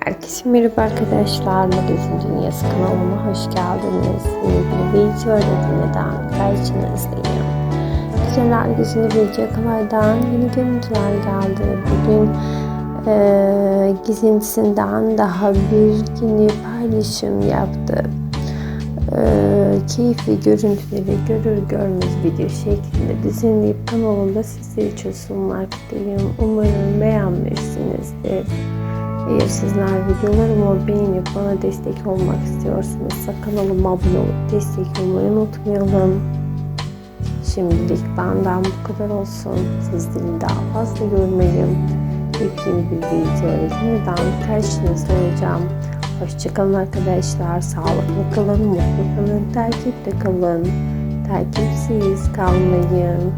Herkese merhaba arkadaşlar. Magazin Dünyası kanalıma hoş geldiniz. Yeni bir video neden karşınızdayım. Güzeller güzeli video yakalardan yeni görüntüler geldi. Bugün eee gizintisinden daha bir yeni paylaşım yaptı. Eee keyifli görüntüleri görür görmez video şeklinde düzenleyip kanalımda sizler için sunmaktayım. Umarım beğenmişsinizdir. Eğer sizler videolarımı beğenip bana destek olmak istiyorsanız kanalıma abone olup destek olmayı unutmayalım. Şimdilik benden bu kadar olsun. Sizleri daha fazla görmeyeyim. Yepyeni bir video yeniden karşınızda olacağım. Hoşçakalın arkadaşlar. Sağlıklı kalın, mutlu kalın, takipte kalın. Takipsiz kalmayın.